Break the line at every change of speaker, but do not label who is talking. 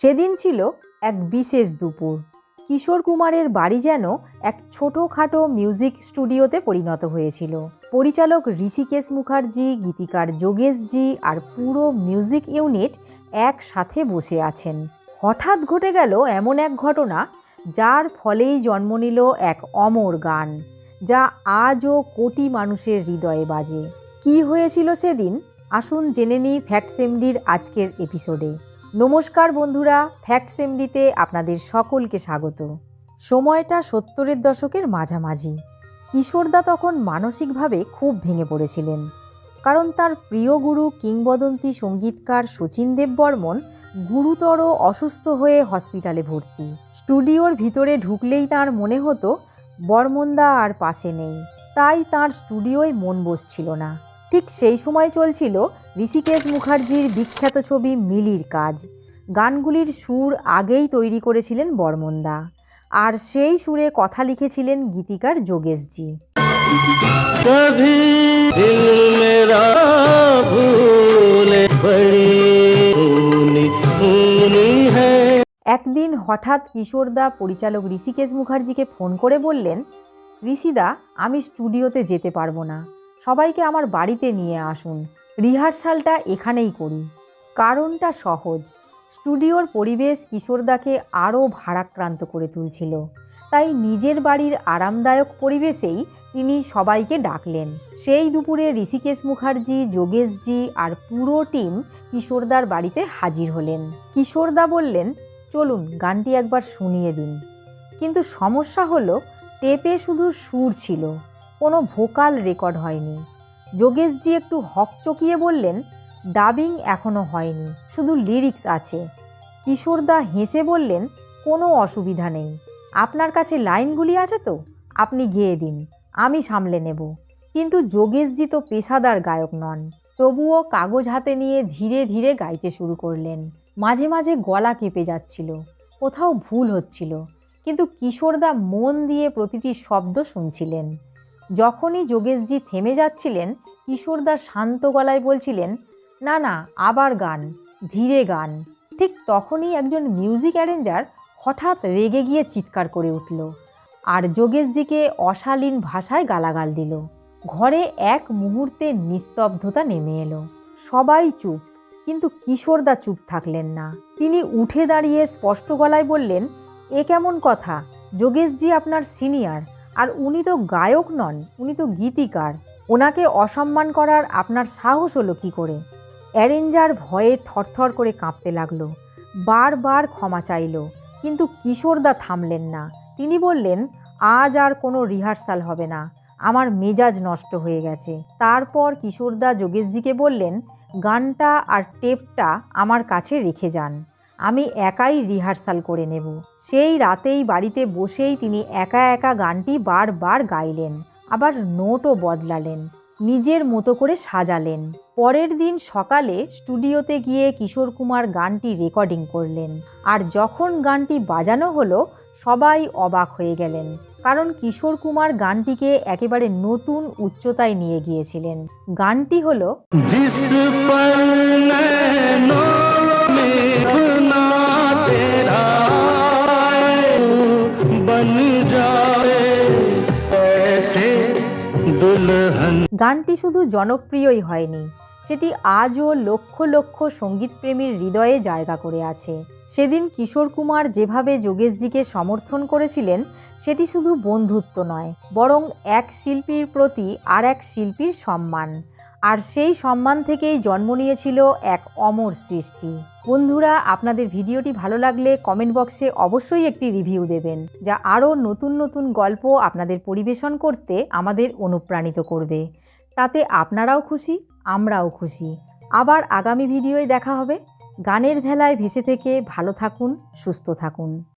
সেদিন ছিল এক বিশেষ দুপুর। কিশোর কুমারের বাড়ি যেন এক ছোটোখাটো মিউজিক স্টুডিওতে পরিণত হয়েছিল। পরিচালক ঋষিকেশ মুখার্জি, গীতিকার যোগেশজি আর পুরো মিউজিক ইউনিট একসাথে বসে আছেন। হঠাৎ ঘটে গেল এমন এক ঘটনা যার ফলেই জন্ম নিল এক অমর গান, যা আজও কোটি মানুষের হৃদয়ে বাজে। কি হয়েছিল সেদিন? আসুন জেনে নিই ফ্যাক্টস এমডির আজকের এপিসোডে নমস্কার বন্ধুরা ফ্যাক্টস এমডিতে আপনাদের সকলকে স্বাগত। সময়টা সত্তরের দশকের মাঝামাঝি। কিশোরদা তখন মানসিকভাবে খুব ভেঙে পড়েছিলেন। কারণ তার প্রিয় গুরু কিংবদন্তি সঙ্গীতকার শচীন দেব বর্মন গুরুতর অসুস্থ হয়ে হসপিটালে ভর্তি। স্টুডিওর ভিতরে ঢুকলেই তার মনে হতো, বর্মনদা আর পাশে নেই। তাই তার স্টুডিওয় মন বসছিল না। ঠিক সেই সময় চলছিল ঋষিকেশ মুখার্জির বিখ্যাত ছবি মিলির কাজ। গানগুলির সুর আগেই তৈরি করেছিলেন বর্মন্দা। আর সেই সুরে কথা লিখেছিলেন গীতিকার যোগেশজি। একদিন হঠাৎ কিশোরদা পরিচালক ঋষিকেশ মুখার্জিকে ফোন করে বললেন ঋষিদা আমি স্টুডিওতে যেতে পারব না। সবাইকে আমার বাড়িতে নিয়ে আসুন। রিহার্সালটা এখানেই করি। কারণটা সহজ। স্টুডিওর পরিবেশ কিশোরদাকে আরও ভারাক্রান্ত করে তুলছিল। তাই নিজের বাড়ির আরামদায়ক পরিবেশেই তিনি সবাইকে ডাকলেন। সেই দুপুরে ঋষিকেশ মুখার্জি, যোগেশজি আর পুরো টিম কিশোরদার বাড়িতে হাজির হলেন। কিশোরদা বললেন, চলুন, গানটি একবার শুনিয়ে দিন। কিন্তু সমস্যা হলো, টেপে শুধু সুর ছিল। কোনো ভোকাল রেকর্ড হয়নি। যোগেশজি একটু হকচকিয়ে বললেন, ডাবিং এখনও হয়নি, শুধু লিরিক্স আছে। কিশোরদা হেসে বললেন, কোনো অসুবিধা নেই। আপনার কাছে লাইনগুলি আছে তো? আপনি গেয়ে দিন, আমি সামলে নেব। কিন্তু যোগেশজি তো পেশাদার গায়ক নন, তবুও কাগজ হাতে নিয়ে ধীরে ধীরে গাইতে শুরু করলেন। মাঝে মাঝে গলা কেঁপে যাচ্ছিল, কোথাও ভুল হচ্ছিল, কিন্তু কিশোরদা মন দিয়ে প্রতিটি শব্দ শুনছিলেন। যখনই যোগেশজি থেমে যাচ্ছিলেন, কিশোরদা শান্ত গলায় বলছিলেন, না না, আবার গান, ধীরে গান। ঠিক তখনই একজন মিউজিক অ্যারেঞ্জার হঠাৎ রেগে গিয়ে চিৎকার করে উঠল আর যোগেশজিকে অশালীন ভাষায় গালাগাল দিল। ঘরে এক মুহূর্তে নিস্তব্ধতা নেমে এলো। সবাই চুপ, কিন্তু কিশোরদা চুপ থাকলেন না। তিনি উঠে দাঁড়িয়ে স্পষ্ট গলায় বললেন, এ কেমন কথা? যোগেশজি আপনার সিনিয়র। আর উনি তো গায়ক নন, উনি তো গীতিকার। ওনাকে অসম্মান করার আপনার সাহস হলো কী করে? অ্যারেঞ্জার ভয়ে থরথর করে কাঁপতে লাগল, বারবার ক্ষমা চাইল, কিন্তু কিশোরদা থামলেন না। তিনি বললেন, আজ আর কোনো রিহার্সাল হবে না, আমার মেজাজ নষ্ট হয়ে গেছে। তারপর কিশোরদা যোগেশজিকে বললেন, গানটা আর টেপটা আমার কাছে রেখে যান। আমি একাই রিহার্সাল করে নেব। সেই রাতেই বাড়িতে বসেই তিনি একা একা গানটি বারবার গাইলেন, আবার নোটও বদলালেন, নিজের মতো করে সাজালেন। পরের দিন সকালে স্টুডিওতে গিয়ে কিশোর কুমার গানটি রেকর্ডিং করলেন, আর যখন গানটি বাজানো হলো, সবাই অবাক হয়ে গেলেন, কারণ কিশোর কুমার গানটিকে একেবারে নতুন উচ্চতায় নিয়ে গিয়েছিলেন। গানটি হলো গানটি শুধু জনপ্রিয়ই হয়নি, সেটি আজও লক্ষ লক্ষ সঙ্গীতপ্রেমীর হৃদয়ে জায়গা করে আছে। সেদিন কিশোর কুমার যেভাবে যোগেশজিকে সমর্থন করেছিলেন, সেটি শুধু বন্ধুত্ব নয়, বরং এক শিল্পীর প্রতি আর এক শিল্পীর সম্মান। আর সেই সম্মান থেকেই জন্ম নিয়েছিল এক অমর সৃষ্টি। বন্ধুরা, আপনাদের ভিডিওটি ভালো লাগলে কমেন্ট বক্সে অবশ্যই একটি রিভিউ দেবেন, যা আরও নতুন নতুন গল্প আপনাদের পরিবেশন করতে আমাদের অনুপ্রাণিত করবে। তাতে আপনারাও খুশি, আমরাও খুশি। আবার আগামী ভিডিওয় দেখা হবে। গানের ভেলায় ভেসে থেকে ভালো থাকুন, সুস্থ থাকুন।